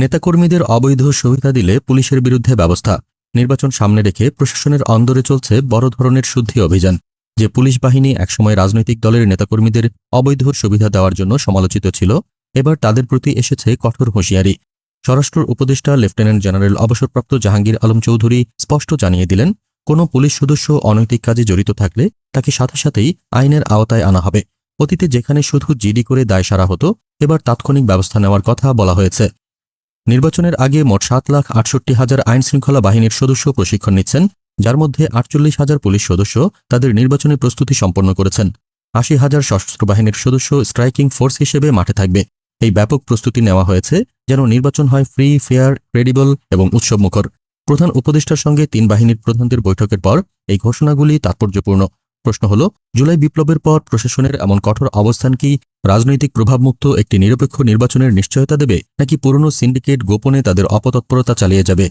নেতাকর্মীদের অবৈধ সুবিধা দিলে পুলিশের বিরুদ্ধে ব্যবস্থা। নির্বাচন সামনে রেখে প্রশাসনের অন্দরে চলছে বড় ধরনের শুদ্ধি অভিযান, যে পুলিশ বাহিনী একসময় রাজনৈতিক দলের নেতাকর্মীদের অবৈধ সুবিধা দেওয়ার জন্য সমালোচিত ছিল, এবার তাদের প্রতি এসেছে কঠোর হুঁশিয়ারি। স্বরাষ্ট্র উপদেষ্টা লেফটেন্যান্ট জেনারেল অবসরপ্রাপ্ত জাহাঙ্গীর আলম চৌধুরী স্পষ্ট জানিয়ে দিলেন, কোনো পুলিশ সদস্য অনৈতিক কাজে জড়িত থাকলে তাকে সাথে সাথেই আইনের আওতায় আনা হবে। অতীতে যেখানে শুধু জিডি করে দায় সারা হতো, এবার তাৎক্ষণিক ব্যবস্থা নেওয়ার কথা বলা হয়েছে। নির্বাচনের আগে মোট সাত লাখ আটষট্টি হাজার আইন শৃঙ্খলা বাহিনীর সদস্য প্রশিক্ষণ নিচ্ছেন, যার মধ্যে আটচল্লিশ হাজার পুলিশ সদস্য তাদের নির্বাচনী প্রস্তুতি সম্পন্ন করেছেন। আশি হাজার সশস্ত্র বাহিনীর সদস্য স্ট্রাইকিং ফোর্স হিসেবে মাঠে থাকবে। এই ব্যাপক প্রস্তুতি নেওয়া হয়েছে যেন নির্বাচন হয় ফ্রি, ফেয়ার, ক্রেডিবল এবং উৎসবমুখর। প্রধান উপদেষ্টার সঙ্গে তিন বাহিনীর প্রধানদের বৈঠকের পর এই ঘোষণাগুলি তাৎপর্যপূর্ণ। প্রশ্ন হল, জুলাই বিপ্লবের পর প্রশাসনের এমন কঠোর অবস্থান কি রাজনৈতিক প্রভাবমুক্ত একটি নিরপেক্ষ নির্বাচনের নিশ্চয়তা দেবে, নাকি পুরনো সিন্ডিকেট গোপনে তাদের অপতৎপরতা চালিয়ে যাবে?